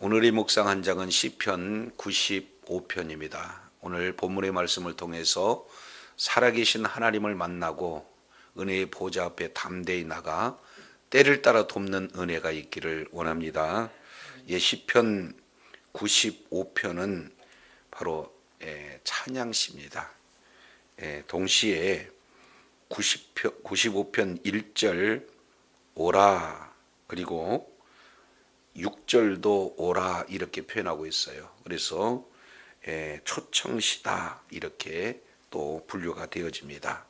오늘의 묵상 한 장은 시편 95편입니다. 오늘 본문의 말씀을 통해서 살아계신 하나님을 만나고 은혜의 보좌 앞에 담대히 나가 때를 따라 돕는 은혜가 있기를 원합니다. 예, 시편 95편은 바로 예, 찬양시입니다. 예, 동시에 90편, 95편 1절 오라 그리고 6절도 오라 이렇게 표현하고 있어요. 그래서 예, 초청시다 이렇게 또 분류가 되어집니다.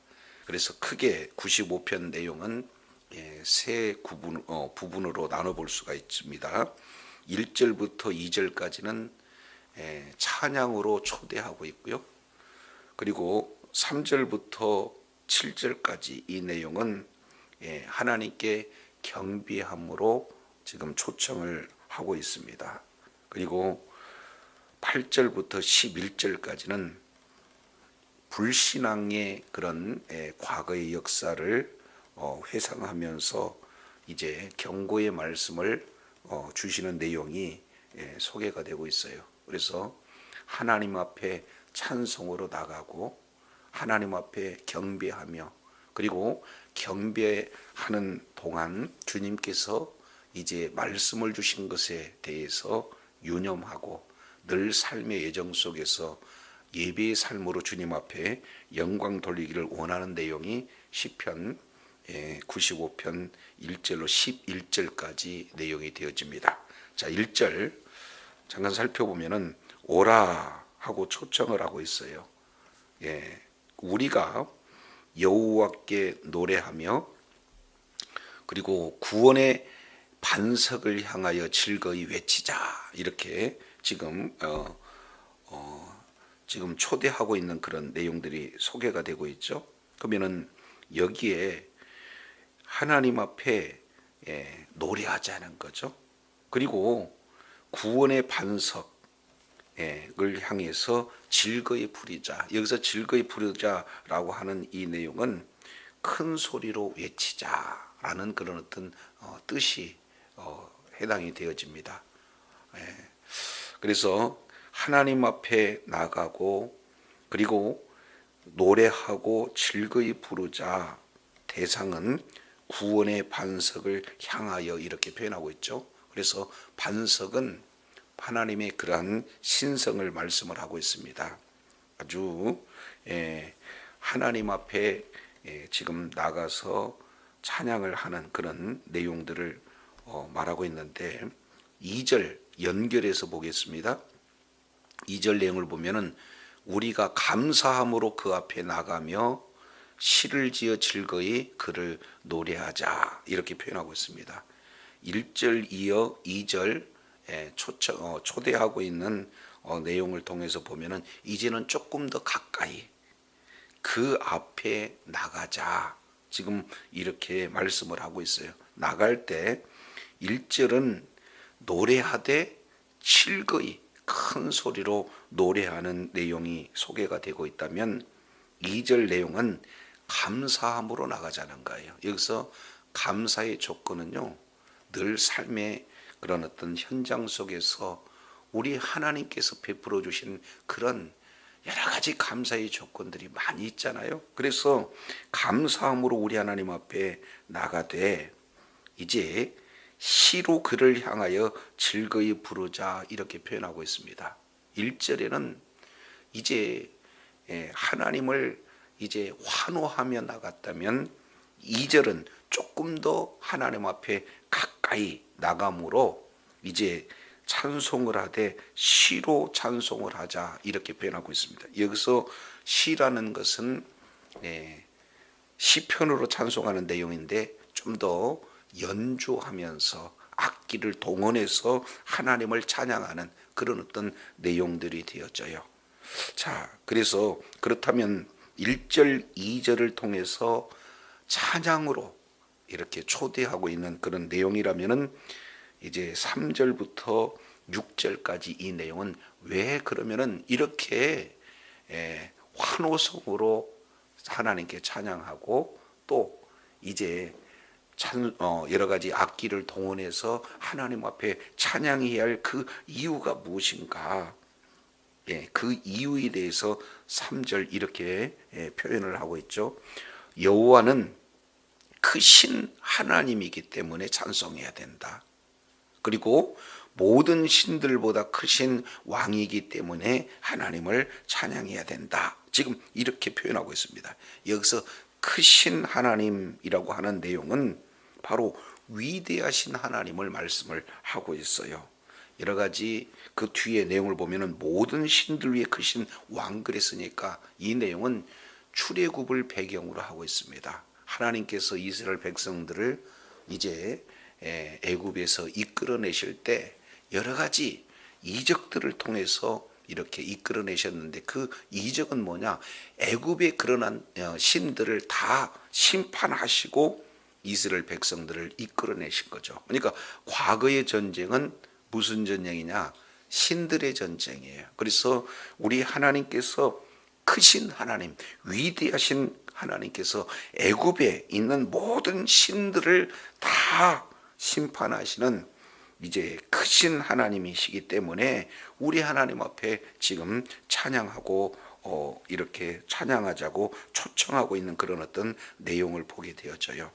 그래서 크게 95편 내용은 예, 세 구분, 어, 부분으로 나눠볼 수가 있습니다. 1절부터 2절까지는 예, 찬양으로 초대하고 있고요. 그리고 3절부터 7절까지 이 내용은 예, 하나님께 경비함으로 지금 초청을 하고 있습니다. 그리고 8절부터 11절까지는 불신앙의 그런 예, 과거의 역사를 어, 회상하면서 이제 경고의 말씀을 어, 주시는 내용이 예, 소개가 되고 있어요. 그래서 하나님 앞에 찬송으로 나가고 하나님 앞에 경배하며 그리고 경배하는 동안 주님께서 이제 말씀을 주신 것에 대해서 유념하고 늘 삶의 예정 속에서 예배의 삶으로 주님 앞에 영광 돌리기를 원하는 내용이 시편 95편 1절로 11절까지 내용이 되어집니다. 자, 1절 잠깐 살펴보면은 오라 하고 초청을 하고 있어요. 예. 우리가 여호와께 노래하며 그리고 구원의 반석을 향하여 즐거이 외치자 이렇게 지금 어, 어, 지금 초대하고 있는 그런 내용들이 소개가 되고 있죠. 그러면은 여기에 하나님 앞에 예, 노래하자는 거죠. 그리고 구원의 반석을 향해서 즐거이 부리자. 여기서 즐거이 부르자라고 하는 이 내용은 큰 소리로 외치자라는 그런 어떤 어, 뜻이 어, 해당이 되어집니다. 예. 그래서 하나님 앞에 나가고 그리고 노래하고 즐거이 부르자 대상은 구원의 반석을 향하여 이렇게 표현하고 있죠. 그래서 반석은 하나님의 그러한 신성을 말씀을 하고 있습니다. 아주 예, 하나님 앞에 예, 지금 나가서 찬양을 하는 그런 내용들을 어, 말하고 있는데 2절 연결해서 보겠습니다. 2절 내용을 보면은 우리가 감사함으로 그 앞에 나가며 시를 지어 즐거이 그를 노래하자 이렇게 표현하고 있습니다. 1절 이어 2절 초청, 어, 초대하고 있는 어, 내용을 통해서 보면은 이제는 조금 더 가까이 그 앞에 나가자 지금 이렇게 말씀을 하고 있어요. 나갈 때 1절은 노래하되 즐거이 큰 소리로 노래하는 내용이 소개가 되고 있다면 2절 내용은 감사함으로 나가자는 거예요. 여기서 감사의 조건은요, 늘 삶의 그런 어떤 현장 속에서 우리 하나님께서 베풀어 주신 그런 여러 가지 감사의 조건들이 많이 있잖아요. 그래서 감사함으로 우리 하나님 앞에 나가되 이제 시로 그를 향하여 즐거이 부르자 이렇게 표현하고 있습니다. 1절에는 이제 예, 하나님을 이제 환호하며 나갔다면 2절은 조금 더 하나님 앞에 가까이 나감으로 이제 찬송을 하되 시로 찬송을 하자 이렇게 표현하고 있습니다. 여기서 시라는 것은 예, 시편으로 찬송하는 내용인데 좀더 연주하면서 악기를 동원해서 하나님을 찬양하는 그런 어떤 내용들이 되어져요. 자, 그래서 그렇다면 1절, 2절을 통해서 찬양으로 이렇게 초대하고 있는 그런 내용이라면은 이제 3절부터 6절까지 이 내용은 왜 그러면은 이렇게 환호성으로 하나님께 찬양하고 또 이제 찬, 어, 여러 가지 악기를 동원해서 하나님 앞에 찬양해야 할 그 이유가 무엇인가? 예, 그 이유에 대해서 3절 이렇게 예, 표현을 하고 있죠. 여호와는 크신 하나님이기 때문에 찬송해야 된다. 그리고 모든 신들보다 크신 왕이기 때문에 하나님을 찬양해야 된다. 지금 이렇게 표현하고 있습니다. 여기서 크신 하나님이라고 하는 내용은 바로 위대하신 하나님을 말씀을 하고 있어요. 여러 가지 그 뒤에 내용을 보면은 모든 신들 위에 크신 왕 그랬으니까 이 내용은 출애굽을 배경으로 하고 있습니다. 하나님께서 이스라엘 백성들을 이제 에, 애굽에서 이끌어내실 때 여러 가지 이적들을 통해서 이렇게 이끌어내셨는데 그 이적은 뭐냐? 애굽에 그러한 어, 신들을 다 심판하시고 이스라엘 백성들을 이끌어내신 거죠. 그러니까 과거의 전쟁은 무슨 전쟁이냐? 신들의 전쟁이에요. 그래서 우리 하나님께서 크신 하나님, 위대하신 하나님께서 애굽에 있는 모든 신들을 다 심판하시는 이제 크신 하나님이시기 때문에 우리 하나님 앞에 지금 찬양하고 어, 이렇게 찬양하자고 초청하고 있는 그런 어떤 내용을 보게 되어져요.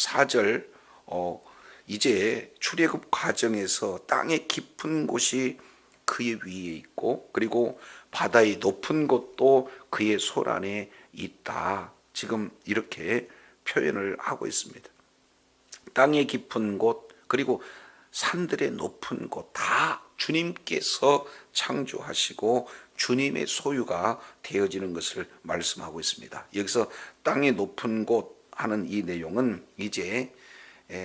4절 어, 이제 출애굽 과정에서 땅의 깊은 곳이 그의 위에 있고 그리고 바다의 높은 곳도 그의 손 안에 있다. 지금 이렇게 표현을 하고 있습니다. 땅의 깊은 곳 그리고 산들의 높은 곳 다 주님께서 창조하시고 주님의 소유가 되어지는 것을 말씀하고 있습니다. 여기서 땅의 높은 곳 하는 이 내용은 이제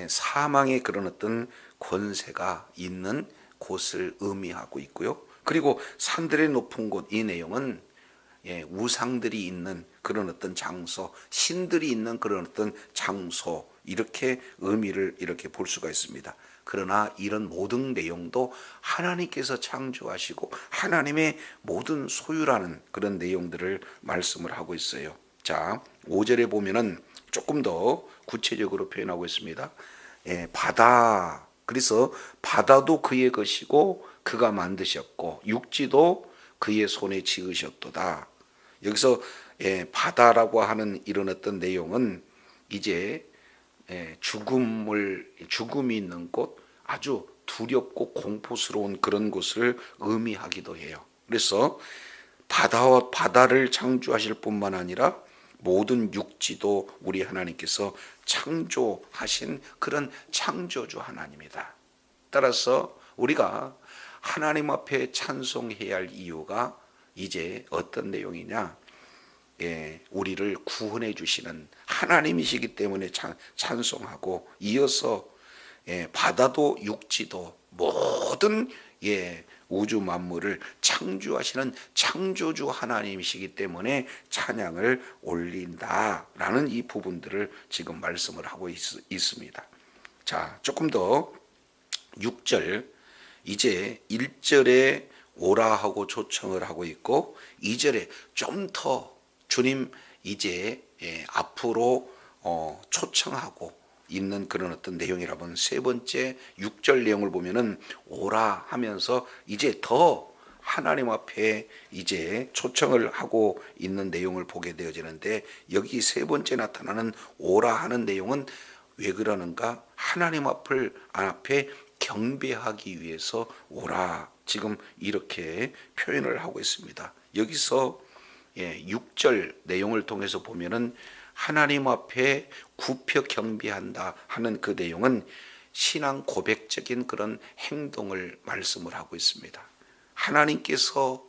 사망의 그런 어떤 권세가 있는 곳을 의미하고 있고요. 그리고 산들의 높은 곳 이 내용은 예, 우상들이 있는 그런 어떤 장소, 신들이 있는 그런 어떤 장소 이렇게 의미를 이렇게 볼 수가 있습니다. 그러나 이런 모든 내용도 하나님께서 창조하시고 하나님의 모든 소유라는 그런 내용들을 말씀을 하고 있어요. 자, 5절에 보면은 조금 더 구체적으로 표현하고 있습니다. 예, 바다. 그래서 바다도 그의 것이고 그가 만드셨고 육지도 그의 손에 지으셨도다. 여기서 예, 바다라고 하는 이런 어떤 내용은 이제 예, 죽음을 죽음이 있는 곳 아주 두렵고 공포스러운 그런 곳을 의미하기도 해요. 그래서 바다와 바다를 창조하실 뿐만 아니라 모든 육지도 우리 하나님께서 창조하신 그런 창조주 하나님이다. 따라서 우리가 하나님 앞에 찬송해야 할 이유가 이제 어떤 내용이냐? 예, 우리를 구원해 주시는 하나님이시기 때문에 찬, 찬송하고 이어서 예, 바다도 육지도 모든 예, 우주 만물을 창조하시는 창조주 하나님이시기 때문에 찬양을 올린다라는 이 부분들을 지금 말씀을 하고 있, 있습니다. 자, 조금 더 6절 이제 1절에 오라 하고 초청을 하고 있고 2절에 좀 더 주님 이제 예, 앞으로 어, 초청하고 있는 그런 어떤 내용이라면 세 번째 6절 내용을 보면은 오라 하면서 이제 더 하나님 앞에 이제 초청을 하고 있는 내용을 보게 되어지는데 여기 세 번째 나타나는 오라 하는 내용은 왜 그러는가? 하나님 앞을 앞에 경배하기 위해서 오라 지금 이렇게 표현을 하고 있습니다. 여기서 예, 6절 내용을 통해서 보면은 하나님 앞에 굽혀 경배한다 하는 그 내용은 신앙 고백적인 그런 행동을 말씀을 하고 있습니다. 하나님께서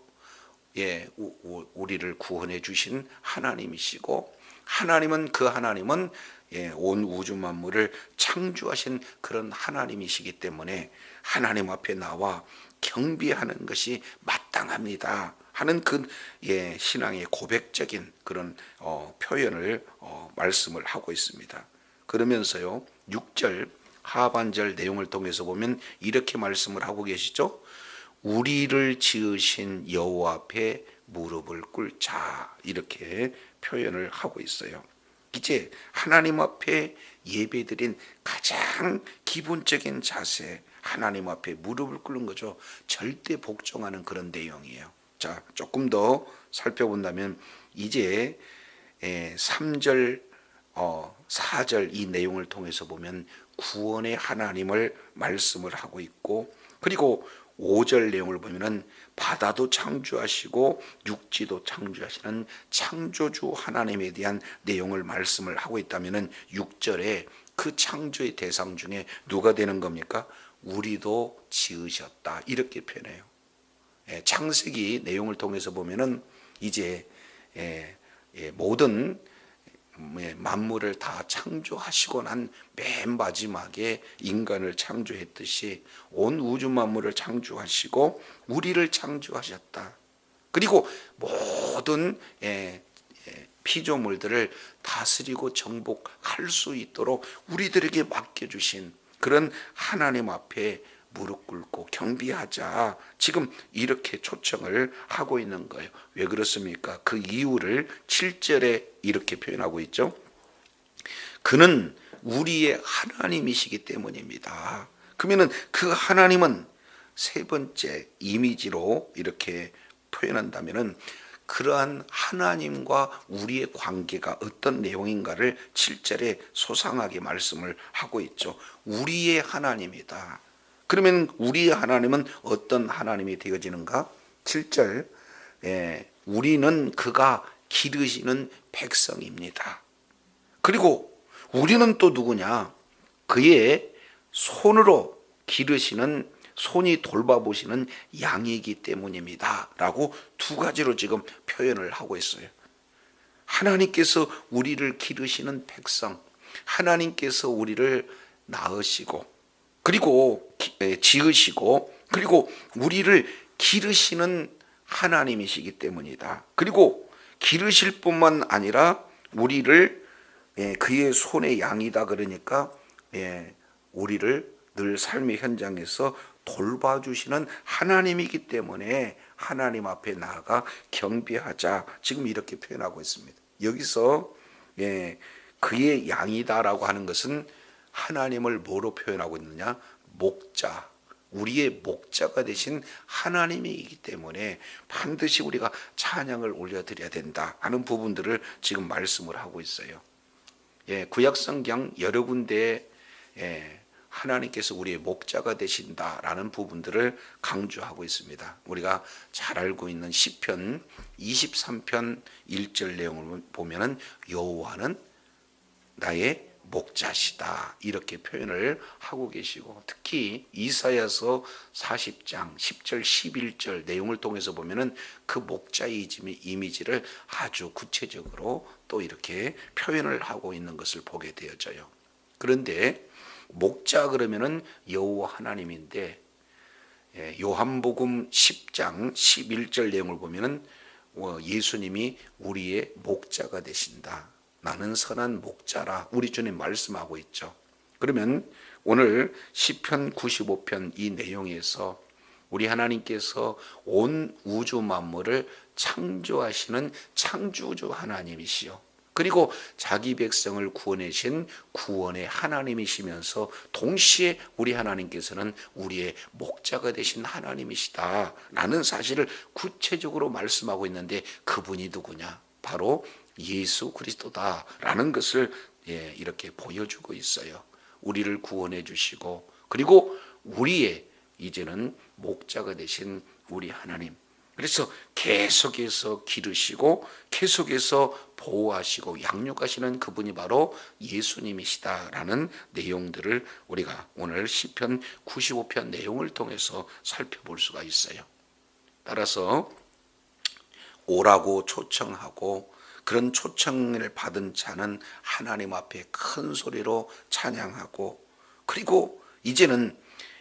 예, 우리를 구원해 주신 하나님이시고 하나님은 그 하나님은 예, 온 우주 만물을 창조하신 그런 하나님이시기 때문에 하나님 앞에 나와 경배하는 것이 마땅합니다. 하는 그 예, 신앙의 고백적인 그런 어, 표현을 어, 말씀을 하고 있습니다. 그러면서요 6절 하반절 내용을 통해서 보면 이렇게 말씀을 하고 계시죠. 우리를 지으신 여호와 앞에 무릎을 꿇자 이렇게 표현을 하고 있어요. 이제 하나님 앞에 예배드린 가장 기본적인 자세 하나님 앞에 무릎을 꿇는 거죠. 절대 복종하는 그런 내용이에요. 자, 조금 더 살펴본다면 이제 3절 어, 4절 이 내용을 통해서 보면 구원의 하나님을 말씀을 하고 있고 그리고 5절 내용을 보면은 바다도 창조하시고 육지도 창조하시는 창조주 하나님에 대한 내용을 말씀을 하고 있다면은 6절에 그 창조의 대상 중에 누가 되는 겁니까? 우리도 지으셨다. 이렇게 표현해요. 예, 창세기 내용을 통해서 보면은 이제 예, 예, 모든 예, 만물을 다 창조하시고 난 맨 마지막에 인간을 창조했듯이 온 우주 만물을 창조하시고 우리를 창조하셨다. 그리고 모든 피조물들을 다스리고 정복할 수 있도록 우리들에게 맡겨주신 그런 하나님 앞에 무릎 꿇고 경비하자. 지금 이렇게 초청을 하고 있는 거예요. 왜 그렇습니까? 그 이유를 7절에 이렇게 표현하고 있죠. 그는 우리의 하나님이시기 때문입니다. 그러면은 그 하나님은 세 번째 이미지로 이렇게 표현한다면은 그러한 하나님과 우리의 관계가 어떤 내용인가를 7절에 소상하게 말씀을 하고 있죠. 우리의 하나님이다. 그러면 우리의 하나님은 어떤 하나님이 되어지는가? 7절, 예, 우리는 그가 기르시는 백성입니다. 그리고 우리는 또 누구냐? 그의 손으로 기르시는 손이 돌봐보시는 양이기 때문입니다. 라고 두 가지로 지금 표현을 하고 있어요. 하나님께서 우리를 기르시는 백성, 하나님께서 우리를 낳으시고, 그리고 지으시고, 그리고 우리를 기르시는 하나님이시기 때문이다. 그리고 기르실 뿐만 아니라 우리를 그의 손의 양이다 그러니까 우리를 늘 삶의 현장에서 돌봐주시는 하나님이기 때문에 하나님 앞에 나아가 경배하자. 지금 이렇게 표현하고 있습니다. 여기서 예, 그의 양이다라고 하는 것은 하나님을 뭐로 표현하고 있느냐? 목자. 우리의 목자가 되신 하나님이기 때문에 반드시 우리가 찬양을 올려드려야 된다 하는 부분들을 지금 말씀을 하고 있어요. 예, 구약성경 여러 군데 예, 하나님께서 우리의 목자가 되신다라는 부분들을 강조하고 있습니다. 우리가 잘 알고 있는 시편 23편 1절 내용을 보면은 여호와는 나의 목자시다 이렇게 표현을 하고 계시고 특히 이사야서 40장 10절 11절 내용을 통해서 보면은 그 목자의 이미지를 아주 구체적으로 또 이렇게 표현을 하고 있는 것을 보게 되어져요. 그런데 목자 그러면은 여호와 하나님인데 예, 요한복음 10장 11절 내용을 보면은 어, 예수님이 우리의 목자가 되신다. 나는 선한 목자라 우리 주님 말씀하고 있죠. 그러면 오늘 시편 95편 이 내용에서 우리 하나님께서 온 우주 만물을 창조하시는 창조주 하나님이시요. 그리고 자기 백성을 구원하신 구원의 하나님이시면서 동시에 우리 하나님께서는 우리의 목자가 되신 하나님이시다. 라는 사실을 구체적으로 말씀하고 있는데 그분이 누구냐? 바로 예수 그리스도다라는 것을 예, 이렇게 보여주고 있어요. 우리를 구원해 주시고 그리고 우리의 이제는 목자가 되신 우리 하나님 그래서 계속해서 기르시고 계속해서 보호하시고 양육하시는 그분이 바로 예수님이시다라는 내용들을 우리가 오늘 시편 95편 내용을 통해서 살펴볼 수가 있어요. 따라서 오라고 초청하고 그런 초청을 받은 자는 하나님 앞에 큰 소리로 찬양하고 그리고 이제는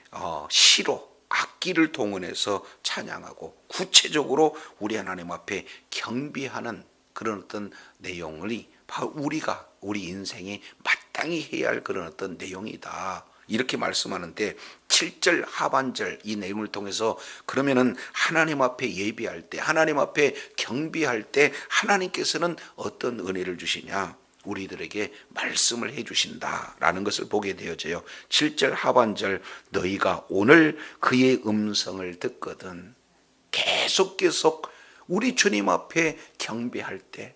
어, 시로 악기를 동원해서 찬양하고 구체적으로 우리 하나님 앞에 경비하는 그런 어떤 내용을 우리가 우리 인생에 마땅히 해야 할 그런 어떤 내용이다. 이렇게 말씀하는데 7절 하반절 이 내용을 통해서 그러면은 하나님 앞에 예비할 때 하나님 앞에 경비할 때 하나님께서는 어떤 은혜를 주시냐? 우리들에게 말씀을 해 주신다라는 것을 보게 되어져요. 7절 하반절 너희가 오늘 그의 음성을 듣거든 계속 계속 우리 주님 앞에 경배할 때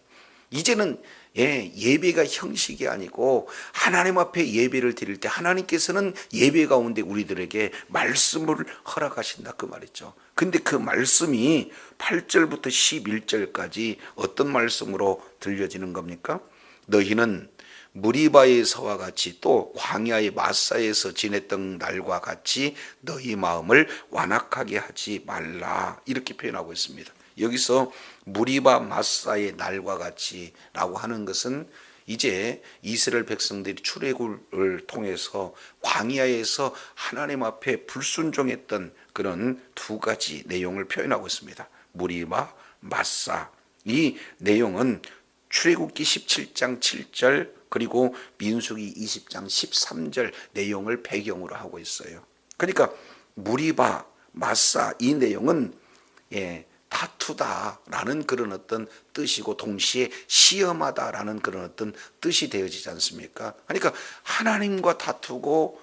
이제는 예, 예배가 형식이 아니고 하나님 앞에 예배를 드릴 때 하나님께서는 예배 가운데 우리들에게 말씀을 허락하신다 그 말이죠. 근데 그 말씀이 8절부터 11절까지 어떤 말씀으로 들려지는 겁니까? 너희는 무리바에서와 같이 또 광야의 마사에서 지냈던 날과 같이 너희 마음을 완악하게 하지 말라 이렇게 표현하고 있습니다. 여기서 무리바 마사의 날과 같이라고 하는 것은 이제 이스라엘 백성들이 출애굽을 통해서 광야에서 하나님 앞에 불순종했던 그런 두 가지 내용을 표현하고 있습니다. 무리바 마사 이 내용은 출애굽기 17장 7절 그리고 민수기 20장 13절 내용을 배경으로 하고 있어요. 그러니까 무리바 마사 이 내용은 예, 다투다라는 그런 어떤 뜻이고 동시에 시험하다라는 그런 어떤 뜻이 되어지지 않습니까? 그러니까 하나님과 다투고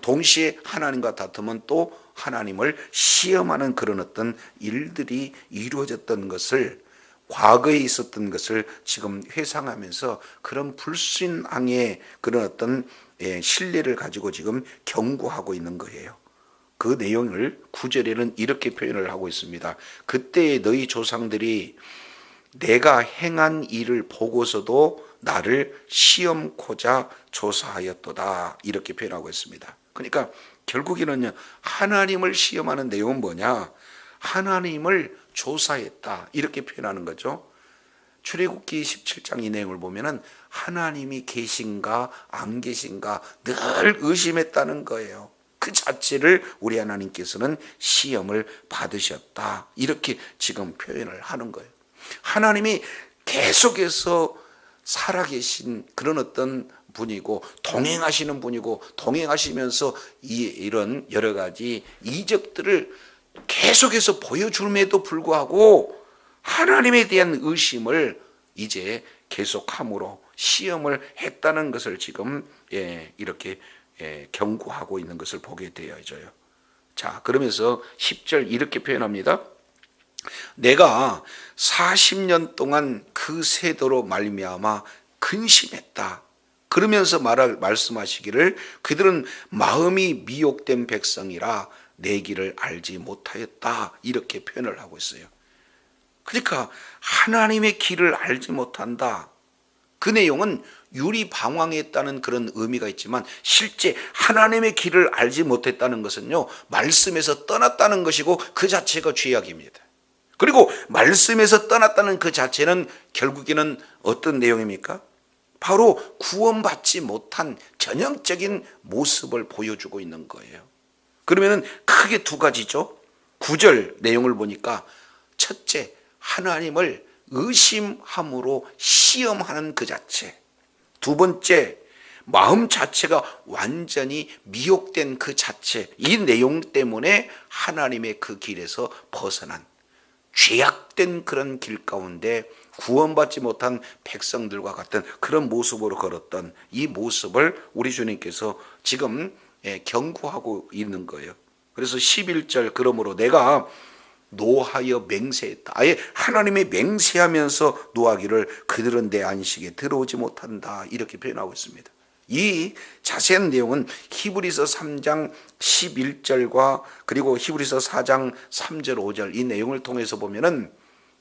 동시에 하나님과 다투면 또 하나님을 시험하는 그런 어떤 일들이 이루어졌던 것을 과거에 있었던 것을 지금 회상하면서 그런 불신앙의 그런 어떤 예, 신뢰를 가지고 지금 경고하고 있는 거예요. 그 내용을 구절에는 이렇게 표현을 하고 있습니다. 그때 너희 조상들이 내가 행한 일을 보고서도 나를 시험코자 조사하였도다 이렇게 표현하고 있습니다. 그러니까 결국에는요 하나님을 시험하는 내용은 뭐냐? 하나님을 조사했다 이렇게 표현하는 거죠. 출애굽기 17장 이 내용을 보면은 하나님이 계신가 안 계신가 늘 의심했다는 거예요. 그 자체를 우리 하나님께서는 시험을 받으셨다. 이렇게 지금 표현을 하는 거예요. 하나님이 계속해서 살아계신 그런 어떤 분이고 동행하시는 분이고 동행하시면서 이 이런 여러 가지 이적들을 계속해서 보여줌에도 불구하고 하나님에 대한 의심을 이제 계속함으로 시험을 했다는 것을 지금 예, 이렇게 예, 경고하고 있는 것을 보게 되어져요. 자, 그러면서 10절 이렇게 표현합니다. 내가 40년 동안 그 세도로 말미암아 근심했다. 그러면서 말할 말씀하시기를 그들은 마음이 미혹된 백성이라 내 길을 알지 못하였다. 이렇게 표현을 하고 있어요. 그러니까 하나님의 길을 알지 못한다. 그 내용은 유리 방황했다는 그런 의미가 있지만 실제 하나님의 길을 알지 못했다는 것은요 말씀에서 떠났다는 것이고 그 자체가 죄악입니다. 그리고 말씀에서 떠났다는 그 자체는 결국에는 어떤 내용입니까? 바로 구원받지 못한 전형적인 모습을 보여주고 있는 거예요. 그러면은 크게 두 가지죠. 구절 내용을 보니까 첫째 하나님을 의심함으로 시험하는 그 자체. 두 번째, 마음 자체가 완전히 미혹된 그 자체, 이 내용 때문에 하나님의 그 길에서 벗어난 죄악된 그런 길 가운데 구원받지 못한 백성들과 같은 그런 모습으로 걸었던 이 모습을 우리 주님께서 지금 예, 경고하고 있는 거예요. 그래서 11절 그러므로 내가 노하여 맹세했다. 아예 하나님의 맹세하면서 노하기를 그들은 내 안식에 들어오지 못한다. 이렇게 표현하고 있습니다. 이 자세한 내용은 히브리서 3장 11절과 그리고 히브리서 4장 3절 5절 이 내용을 통해서 보면은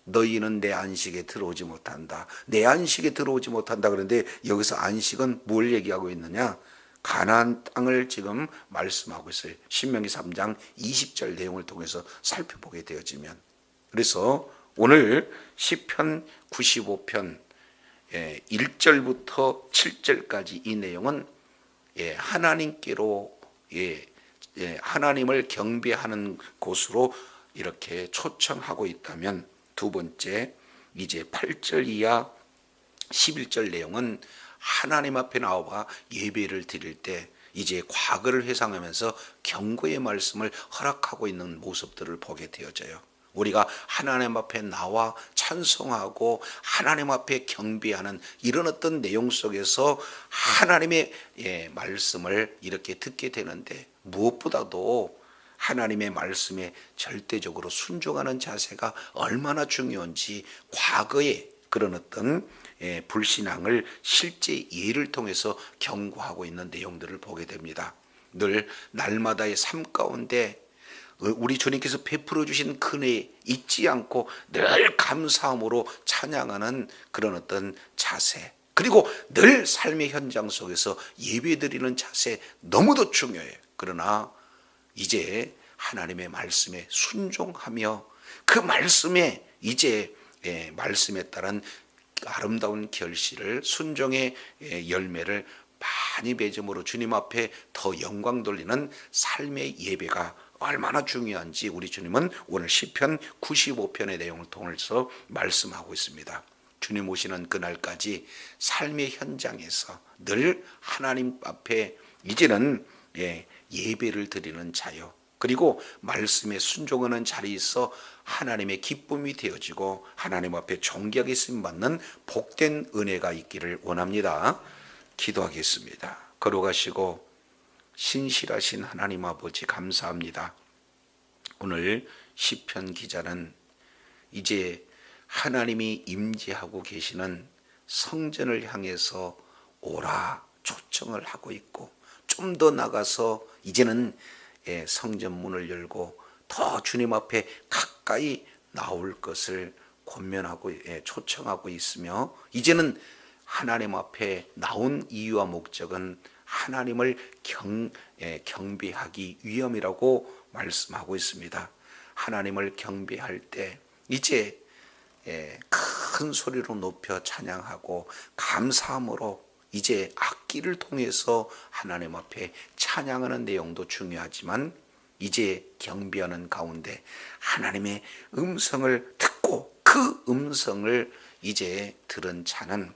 너희는 내 안식에 들어오지 못한다. 내 안식에 들어오지 못한다. 그런데 여기서 안식은 뭘 얘기하고 있느냐? 가나안 땅을 지금 말씀하고 있어요. 신명기 3장 20절 내용을 통해서 살펴보게 되어지면 그래서 오늘 시편 95편 1절부터 7절까지 이 내용은 예, 하나님께로 예, 하나님을 경배하는 곳으로 이렇게 초청하고 있다면 두 번째 이제 8절 이하 11절 내용은 하나님 앞에 나와 예배를 드릴 때 이제 과거를 회상하면서 경고의 말씀을 허락하고 있는 모습들을 보게 되어져요. 우리가 하나님 앞에 나와 찬송하고 하나님 앞에 경배하는 이런 어떤 내용 속에서 하나님의 예, 말씀을 이렇게 듣게 되는데 무엇보다도 하나님의 말씀에 절대적으로 순종하는 자세가 얼마나 중요한지 과거에 그런 어떤 예, 불신앙을 실제 예를 통해서 경고하고 있는 내용들을 보게 됩니다. 늘 날마다의 삶 가운데 우리 주님께서 베풀어 주신 큰애 잊지 않고 늘 감사함으로 찬양하는 그런 어떤 자세 그리고 늘 삶의 현장 속에서 예배드리는 자세 너무도 중요해요. 그러나 이제 하나님의 말씀에 순종하며 그 말씀에 이제 예, 말씀에 따른 아름다운 결실을 순종의 예, 열매를 많이 맺음으로 주님 앞에 더 영광 돌리는 삶의 예배가 얼마나 중요한지 우리 주님은 오늘 시편 95편의 내용을 통해서 말씀하고 있습니다. 주님 오시는 그날까지 삶의 현장에서 늘 하나님 앞에 이제는 예, 예배를 드리는 자요. 그리고 말씀에 순종하는 자리에서 하나님의 기쁨이 되어지고 하나님 앞에 존귀하게 쓰임 받는 복된 은혜가 있기를 원합니다. 기도하겠습니다. 걸어가시고 신실하신 하나님 아버지 감사합니다. 오늘 시편 기자는 이제 하나님이 임재하고 계시는 성전을 향해서 오라 초청을 하고 있고 좀 더 나가서 이제는 예, 성전 문을 열고 더 주님 앞에 가까이 나올 것을 권면하고 예, 초청하고 있으며 이제는 하나님 앞에 나온 이유와 목적은 하나님을 경, 예, 경배하기 위함이라고 말씀하고 있습니다. 하나님을 경배할 때 이제 예, 큰 소리로 높여 찬양하고 감사함으로 이제 악기를 통해서 하나님 앞에 찬양하는 내용도 중요하지만 이제 경배하는 가운데 하나님의 음성을 듣고 그 음성을 이제 들은 자는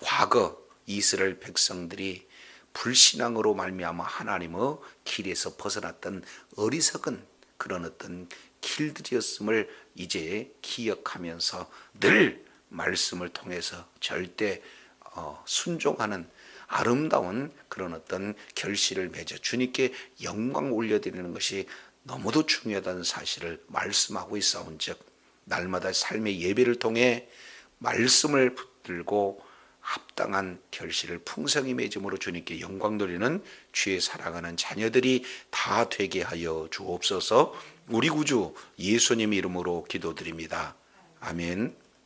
과거 이스라엘 백성들이 불신앙으로 말미암아 하나님의 길에서 벗어났던 어리석은 그런 어떤 길들이었음을 이제 기억하면서 늘 말씀을 통해서 절대 어, 순종하는 아름다운 그런 어떤 결실을 맺어 주님께 영광 올려드리는 것이 너무도 중요하다는 사실을 말씀하고 있사온즉 날마다 삶의 예배를 통해 말씀을 붙들고 합당한 결실을 풍성히 맺음으로 주님께 영광 돌리는 주의 사랑하는 자녀들이 다 되게 하여 주옵소서 우리 구주 예수님 이름으로 기도드립니다. 아멘.